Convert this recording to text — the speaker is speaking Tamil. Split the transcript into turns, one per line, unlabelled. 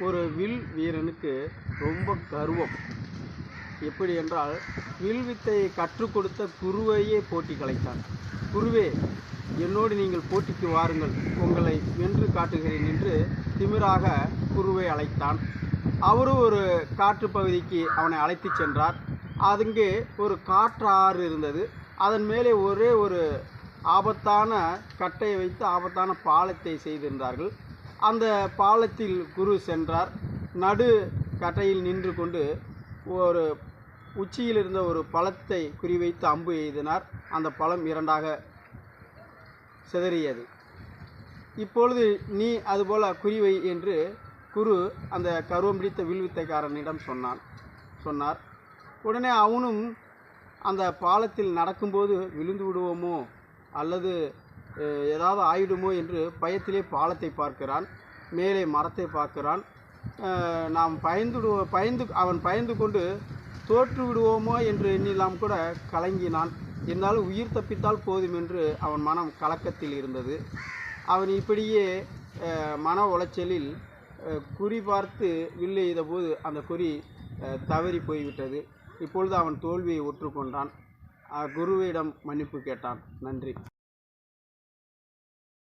ஒரு வில் வீரனுக்கு ரொம்ப கர்வம். எப்படி என்றால் வில்வித்தையை கற்றுக் கொடுத்த குருவையே போட்டி கலைத்தார். குருவே என்னோடு நீங்கள் போட்டிக்கு வாருங்கள். உங்களை வென்று காட்டுகிறேன் என்று திமிராக குருவை அழைத்தான். அவரும் ஒரு காற்று பகுதிக்கு அவனை அழைத்துச் சென்றார். அங்கே ஒரு காற்றாறு இருந்தது. அதன் மேலே ஒரே ஒரு ஆபத்தான கட்டையை வைத்து ஆபத்தான பாலத்தை செய்திருந்தார்கள். அந்த பாலத்தில் குரு சென்றார். நடு கட்டையில் நின்று கொண்டு ஒரு உச்சியில் இருந்த ஒரு பழத்தை குறிவைத்து அம்பு எய்தினார். அந்த பழம் இரண்டாக சிதறியது. இப்பொழுது நீ அதுபோல குறிவை என்று குரு அந்த கருவம் பிடித்த வில்வித்தைக்காரனிடம் சொன்னான். சொன்னார். உடனே அவனும் அந்த பாலத்தில் நடக்கும்போது விழுந்து விடுவோமோ அல்லது ஏதாவது ஆயிடுமோ என்று பயத்திலே பாலத்தை பார்க்கிறான். மேலே மரத்தை பார்க்கிறான். நாம் பயந்து பயந்து அவன் பயந்து கொண்டு தோற்று விடுவோமோ என்று எண்ணிலாம் கூட கலங்கினான். இருந்தாலும் உயிர் தப்பித்தால் போதும் என்று அவன் மனம் கலக்கத்தில் இருந்தது. அவன் இப்படியே மன உளைச்சலில் குறி பார்த்து வில்லு எய்தபோது அந்த குறி தவறி போய்விட்டது. இப்பொழுது அவன் தோல்வியை ஒற்றுக்கொண்டான். குருவிடம் மன்னிப்பு கேட்டான். நன்றி.